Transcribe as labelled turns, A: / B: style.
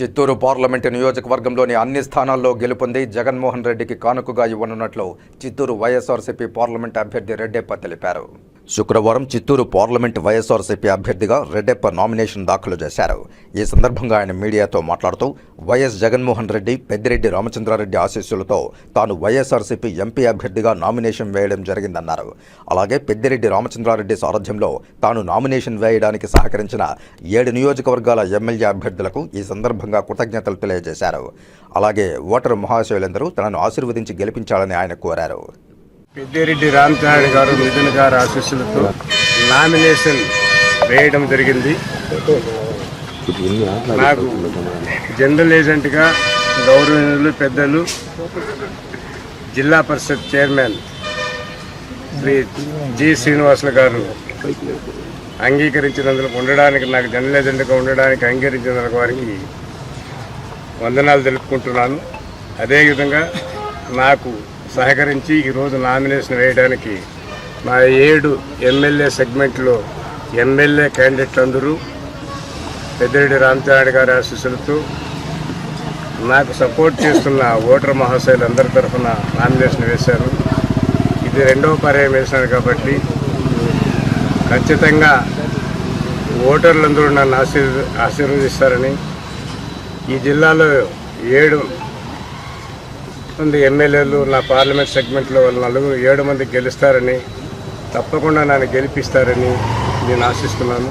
A: Chittoor parliament నియోజకవర్గంలోని అన్ని స్థానాల్లో గెలుపొంది జగన్మోహన్ రెడ్డికి కానుకగా ఇవ్వనున్నట్లు చిత్తూరు వైఎస్ఆర్సీపీ పార్లమెంట్ అభ్యర్థి రెడ్డెప్ప తెలిపారు. శుక్రవారం చిత్తూరు పార్లమెంట్ వైఎస్ఆర్సీపీ అభ్యర్థిగా రెడ్డెప్ప నామినేషన్ దాఖలు చేశారు. ఈ సందర్భంగా ఆయన మీడియాతో మాట్లాడుతూ వైఎస్ జగన్మోహన్ రెడ్డి పెద్దిరెడ్డి రామచంద్రారెడ్డి ఆశీస్సులతో తాను వైఎస్ఆర్సీపీ ఎంపీ అభ్యర్థిగా నామినేషన్ వేయడం జరిగిందన్నారు. అలాగే పెద్దిరెడ్డి రామచంద్రారెడ్డి సారథ్యంలో తాను నామినేషన్ వేయడానికి సహకరించిన ఏడు నియోజకవర్గాల ఎమ్మెల్యే అభ్యర్థులకు ఈ సందర్భంగా కృతజ్ఞతలు తెలియజేశారు. అలాగే ఓటరు మహాశయులందరూ తనను ఆశీర్వదించి గెలిపించాలని ఆయన కోరారు.
B: పెద్దిరెడ్డి రామచంద్ర గారు మిథున్ గారు ఆశీస్సులతో నామినేషన్ వేయడం జరిగింది. నాకు జనరల్ ఏజెంట్గా గౌరవనీయులు పెద్దలు జిల్లా పరిషత్ చైర్మన్ శ్రీ జి శ్రీనివాసులు గారు అంగీకరించినందుకు ఉండడానికి నాకు జనరల్ ఏజెంట్గా ఉండడానికి అంగీకరించినందుకు వారికి వందనాలు తెలుపుకుంటున్నాను. అదేవిధంగా నాకు సహకరించి ఈరోజు నామినేషన్ వేయడానికి మా ఏడు ఎమ్మెల్యే సెగ్మెంట్లో ఎమ్మెల్యే క్యాండిడేట్లు అందరూ పెద్దిరెడ్డి రామచంద్ర గారి ఆశీస్సులతో నాకు సపోర్ట్ చేస్తున్న ఓటర్ మహాశయులు అందరి తరఫున నామినేషన్ వేశారు. ఇది రెండవ పర్యాయం వేశాను కాబట్టి ఖచ్చితంగా ఓటర్లందరూ నన్ను ఆశీర్ ఆశీర్వదిస్తారని ఈ జిల్లాలో ఏడు మంది ఎమ్మెల్యేలు నా పార్లమెంట్ సెగ్మెంట్లో వాళ్ళు నలుగురు ఏడు మంది గెలుస్తారని తప్పకుండా నన్ను గెలిపిస్తారని నేను ఆశిస్తున్నాను.